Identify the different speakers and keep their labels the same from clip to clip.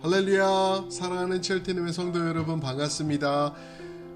Speaker 1: 할렐루야. 사랑하는 첼티님의 성도 여러분 반갑습니다.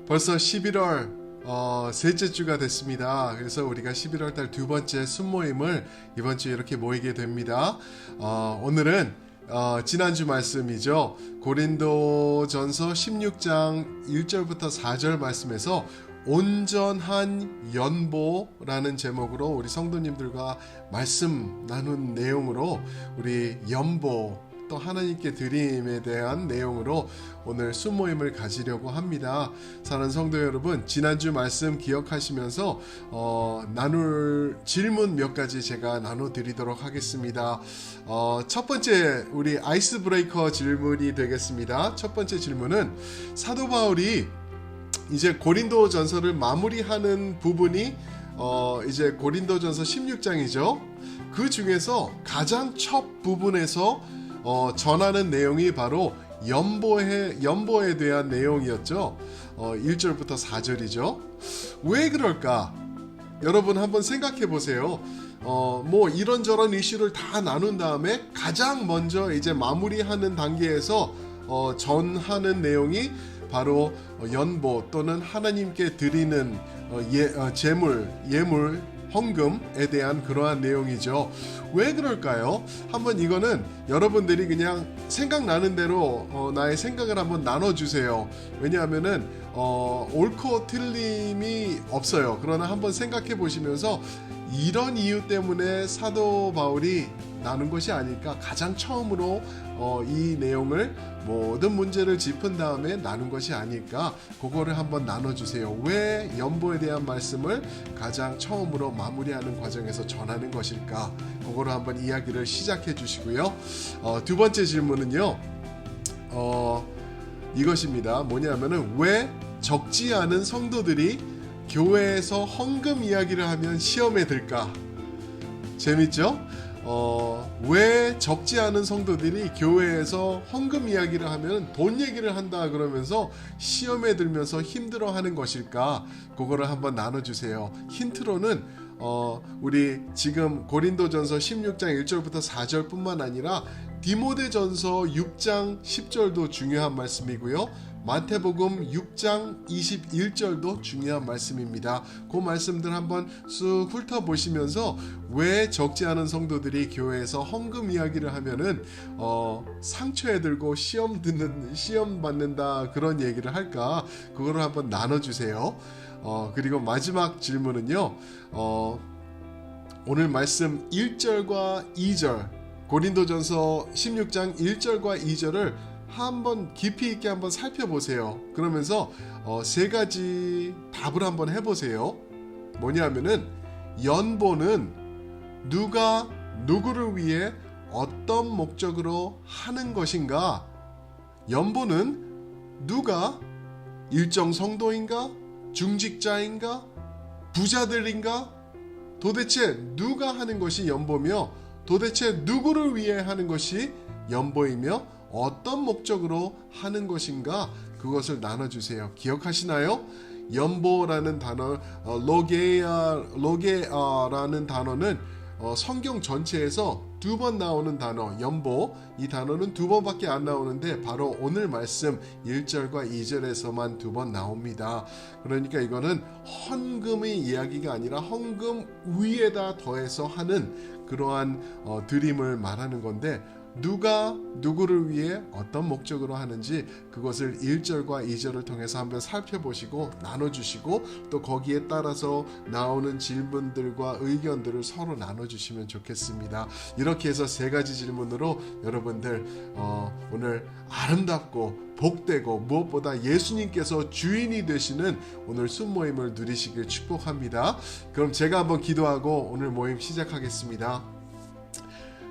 Speaker 1: 벌써 11월 어, 셋째 주가 됐습니다. 그래서 우리가 11월 달 두 번째 순모임을 이번 주에 이렇게 모이게 됩니다. 어, 오늘은 어, 지난주 말씀이죠. 고린도 전서 16장 1절부터 4절 말씀에서 온전한 연보라는 제목으로 우리 성도님들과 말씀 나눈 내용으로 우리 연보 또 하나님께 드림에 대한 내용으로 오늘 순모임을 가지려고 합니다. 사랑하는 성도 여러분, 지난주 말씀 기억하시면서 어, 나눌 질문 몇 가지 제가 나눠드리도록 하겠습니다. 어, 첫 번째 우리 아이스 브레이커 질문이 되겠습니다. 첫 번째 질문은 사도 바울이 이제 고린도 전서를 마무리하는 부분이 어 이제 고린도 전서 16장이죠. 그 중에서 가장 첫 부분에서 어 전하는 내용이 바로 연보에 연보에 대한 내용이었죠. 어 1절부터 4절이죠. 왜 그럴까? 여러분 한번 생각해 보세요. 어, 뭐 이런저런 이슈를 다 나눈 다음에 가장 먼저 이제 마무리하는 단계에서 어, 전하는 내용이 바로 어, 연보 또는 하나님께 드리는 어, 예, 어, 제물, 예물, 헌금에 대한 그러한 내용이죠. 왜 그럴까요? 한번 이거는 여러분들이 그냥 생각나는 대로 어, 나의 생각을 한번 나눠주세요. 왜냐하면은 어, 옳고 틀림이 없어요. 그러나 한번 생각해 보시면서 이런 이유 때문에 사도 바울이 나눈 것이 아닐까 가장 처음으로 어, 이 내용을 모든 문제를 짚은 다음에 나눈 것이 아닐까 그거를 한번 나눠주세요. 왜 연보에 대한 말씀을 가장 처음으로 마무리하는 과정에서 전하는 것일까 그거를 한번 이야기를 시작해 주시고요. 어, 두 번째 질문은요. 어, 이것입니다. 뭐냐면은 왜 적지 않은 성도들이 교회에서 헌금 이야기를 하면 시험에 들까? 재밌죠? 어, 왜 적지 않은 성도들이 교회에서 헌금 이야기를 하면 돈 얘기를 한다 그러면서 시험에 들면서 힘들어 하는 것일까? 그거를 한번 나눠주세요. 힌트로는 어, 우리 지금 고린도전서 16장 1절부터 4절뿐만 아니라 디모데전서 6장 10절도 중요한 말씀이고요. 마태복음 6장 21절도 중요한 말씀입니다. 그 말씀들 한번 쑥 훑어보시면서 왜 적지 않은 성도들이 교회에서 헌금 이야기를 하면은 어, 상처에 들고 시험 듣는 시험 받는다 그런 얘기를 할까 그거를 한번 나눠주세요. 어, 그리고 마지막 질문은요. 어, 오늘 말씀 1절과 2절 고린도전서 16장 1절과 2절을 한번 깊이 있게 한번 살펴보세요. 그러면서 어, 세 가지 답을 한번 해보세요. 뭐냐면은 연보는 누가 누구를 위해 어떤 목적으로 하는 것인가? 연보는 누가 일정 성도인가? 중직자인가? 부자들인가? 도대체 누가 하는 것이 연보며 도대체 누구를 위해 하는 것이 연보이며 어떤 목적으로 하는 것인가 그것을 나눠주세요. 기억하시나요? 연보라는 단어, 어, 로게아, 로게아라는 단어는 어, 성경 전체에서 두 번 나오는 단어, 연보. 이 단어는 두 번밖에 안 나오는데 바로 오늘 말씀 1절과 2절에서만 두 번 나옵니다. 그러니까 이거는 헌금의 이야기가 아니라 헌금 위에다 더해서 하는 그러한 어, 드림을 말하는 건데 누가 누구를 위해 어떤 목적으로 하는지 그것을 1절과 2절을 통해서 한번 살펴보시고 나눠주시고 또 거기에 따라서 나오는 질문들과 의견들을 서로 나눠주시면 좋겠습니다. 이렇게 해서 세 가지 질문으로 여러분들 어, 오늘 아름답고 복되고 무엇보다 예수님께서 주인이 되시는 오늘 순모임을 누리시길 축복합니다. 그럼 제가 한번 기도하고 오늘 모임 시작하겠습니다.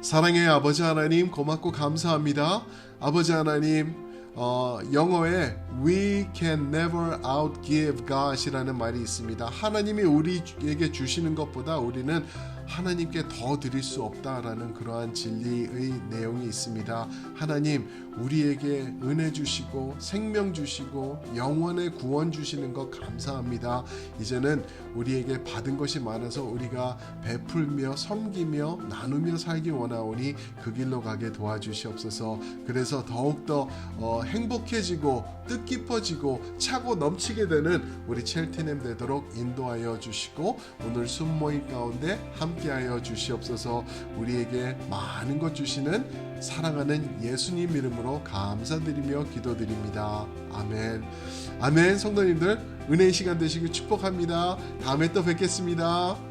Speaker 1: 사랑의 아버지 하나님 고맙고 감사합니다. 아버지 하나님 어, 영어에 We can never outgive God이라는 말이 있습니다. 하나님이 우리에게 주시는 것보다 우리는 하나님께 더 드릴 수 없다라는 그러한 진리의 내용이 있습니다. 하나님 우리에게 은혜 주시고 생명 주시고 영원의 구원 주시는 것 감사합니다. 이제는 우리에게 받은 것이 많아서 우리가 베풀며 섬기며 나누며 살기 원하오니 그 길로 가게 도와주시옵소서. 그래서 더욱더 어, 행복해지고 뜻깊어지고 차고 넘치게 되는 우리 첼티넴 되도록 인도하여 주시고 오늘 순모임 가운데 함께 하여 주시옵소서. 우리에게 많은 것 주시는 사랑하는 예수님 이름으로 감사드리며 기도드립니다. 아멘. 아멘. 성도님들 은혜의 시간 되시길 축복합니다. 다음에 또 뵙겠습니다.